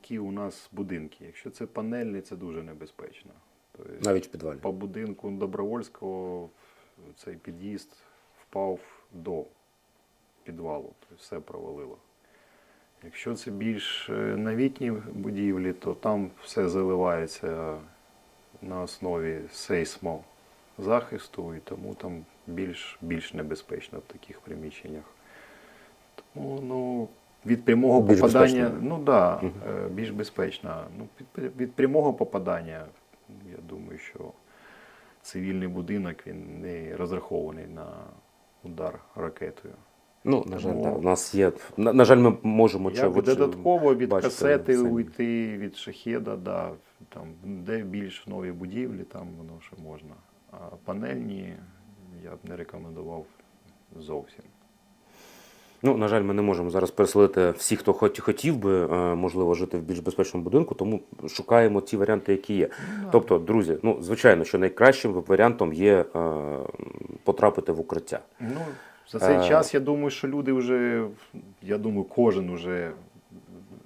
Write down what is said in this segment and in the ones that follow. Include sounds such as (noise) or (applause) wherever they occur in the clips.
які у нас будинки. Якщо це панельні, це дуже небезпечно. Тобто, Навіть в підвалі. по будинку Добровольського цей під'їзд впав до підвалу, тобто все провалило. Якщо це більш е, новітні будівлі, то там все заливається на основі сейсмозахисту, і тому там більш, більш небезпечно в таких приміщеннях. Тому ну, від прямого Більш попадання, безпечно. ну да, е, більш безпечно. Ну, від, від прямого попадання, я думаю, що цивільний будинок він не розрахований на удар ракетою. Ну, на жаль, так. У нас є. На, на жаль, ми можемо Як чи- додатково від касети самі. уйти, від шахеда, да, там, де більш нові будівлі, там воно ще можна. А панельні я б не рекомендував зовсім. Ну, на жаль, ми не можемо зараз переселити всіх, хто хоч хотів би, е, можливо, жити в більш безпечному будинку, тому шукаємо ті варіанти, які є. Тобто, друзі, ну звичайно, що найкращим варіантом є е, потрапити в укриття. Ну, за цей Е. час я думаю, що люди вже, я думаю, кожен вже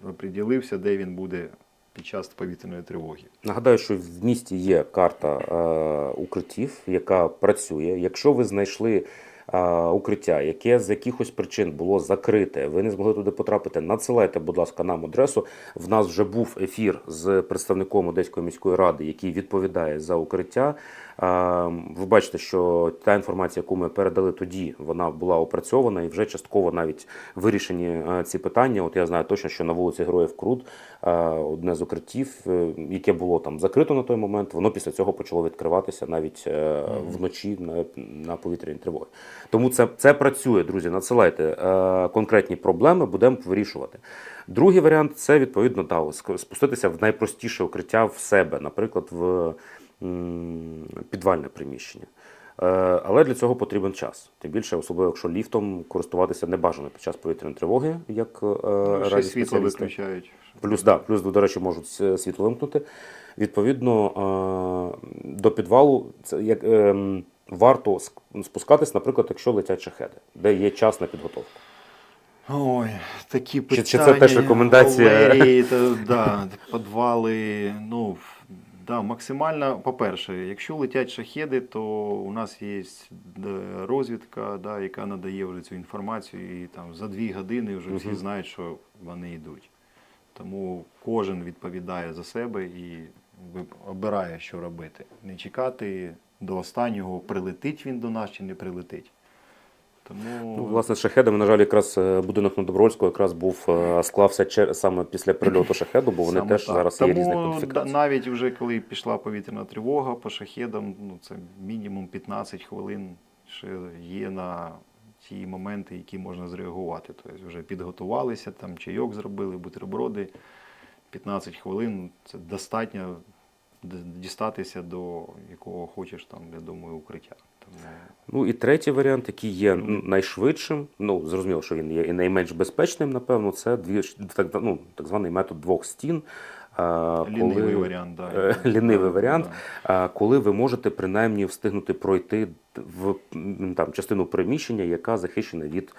оприділився, де він буде під час повітряної тривоги. Нагадаю, що в місті є карта е, укриттів, яка працює. Якщо ви знайшли укриття, яке з якихось причин було закрите, ви не змогли туди потрапити, надсилайте, будь ласка, нам адресу. В нас вже був ефір з представником Одеської міської ради, який відповідає за укриття. Ви бачите, що та інформація, яку ми передали тоді, вона була опрацьована і вже частково навіть вирішені ці питання. От я знаю точно, що на вулиці Героїв Крут одне з укриттів, е, яке було там закрито на той момент, воно після цього почало відкриватися навіть е, вночі на, на повітряні тривоги. Тому це, це працює, друзі. Надсилайте е, конкретні проблеми, будемо вирішувати. Другий варіант це відповідно да, спуститися в найпростіше укриття в себе, наприклад, в м, підвальне приміщення. Е, Але для цього потрібен час. Тим більше, особливо якщо ліфтом користуватися не бажано під час повітряної тривоги, як е, Ну, світло виключають. Плюс, да, плюс, до речі, можуть світло вимкнути. Відповідно, е, до підвалу це як, ем, варто спускатись, наприклад, якщо летять шахеди, де є час на підготовку. Ой, такі Чи- питання. чи це теж рекомендація? галереї, (laughs) та, да, підвали. Ну, да, максимально, по-перше, якщо летять шахеди, то у нас є розвідка, да, яка надає вже цю інформацію, і там за дві години вже всі знають, що вони йдуть. Тому кожен відповідає за себе і обирає, що робити. Не чекати до останнього, прилетить він до нас чи не прилетить. Тому Ну, власне, з шахедами, на жаль, якраз е, будинок на Добровольського якраз був е, склався чер- саме після прильоту шахеду, бо вони Саме теж так. зараз Тому є різні кодифікації. навіть вже коли пішла повітряна тривога по шахедам, ну це мінімум 15 хвилин ще є на ті моменти, які можна зреагувати. Тобто вже підготувалися, там чайок зробили, бутерброди. 15 хвилин це достатньо дістатися до якого хочеш там, я думаю, укриття. Ну і третій варіант, який є найшвидшим, ну зрозуміло, що він є і найменш безпечним, напевно, це дві так, ну, так званий метод двох стін. Лінивий варіант, да, е, лінивий варіант, да. коли ви можете принаймні встигнути пройти в там частину приміщення, яка захищена від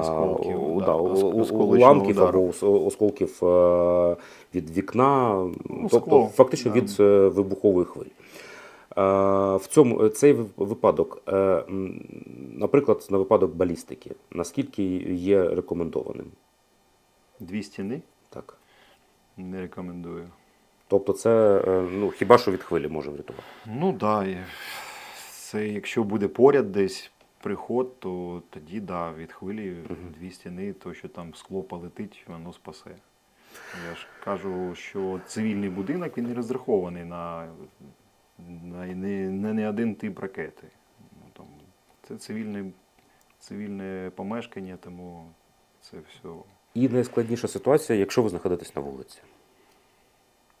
Осколків, да, уламків або осколків е, від вікна, Ну, тобто скло, фактично да. від е, вибухової хвилі. Е, В цьому цей випадок, е, наприклад, на випадок балістики, наскільки є рекомендованим? Дві стіни Так. Не рекомендую. Тобто, це е, ну хіба що від хвилі може врятувати. Ну так, да, це якщо буде поряд десь приход, то тоді да, від хвилі дві стіни, то що там скло полетить, воно спасе. Я ж кажу, що цивільний будинок він не розрахований на, на не, не, не один тип ракети. Ну, там, це цивільне, цивільне помешкання, тому це все. І найскладніша ситуація, якщо ви знаходитесь на вулиці.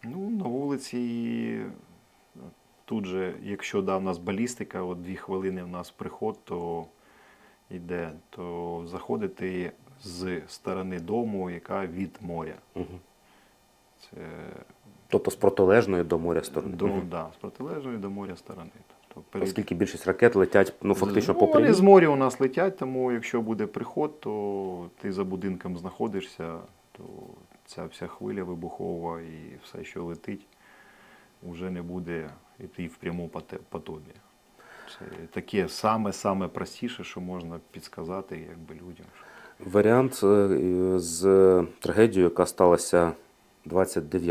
Ну, на вулиці тут же, якщо да, в нас балістика, от дві хвилини в нас приход, то йде, то заходити з сторони дому, яка від моря. Угу. Це Тобто з протилежної до моря сторони. до, Мгм. да, з протилежної до моря сторони. Тобто Оскільки більшість ракет летять ну, фактично ну, по вони з моря у нас летять, тому якщо буде приход, то ти за будинком знаходишся, то ця вся хвиля вибухова і все, що летить, вже не буде йти в прямому поте- Це таке саме-саме простіше, що можна підсказати якби, людям. Варіант е, з трагедією, яка сталася 29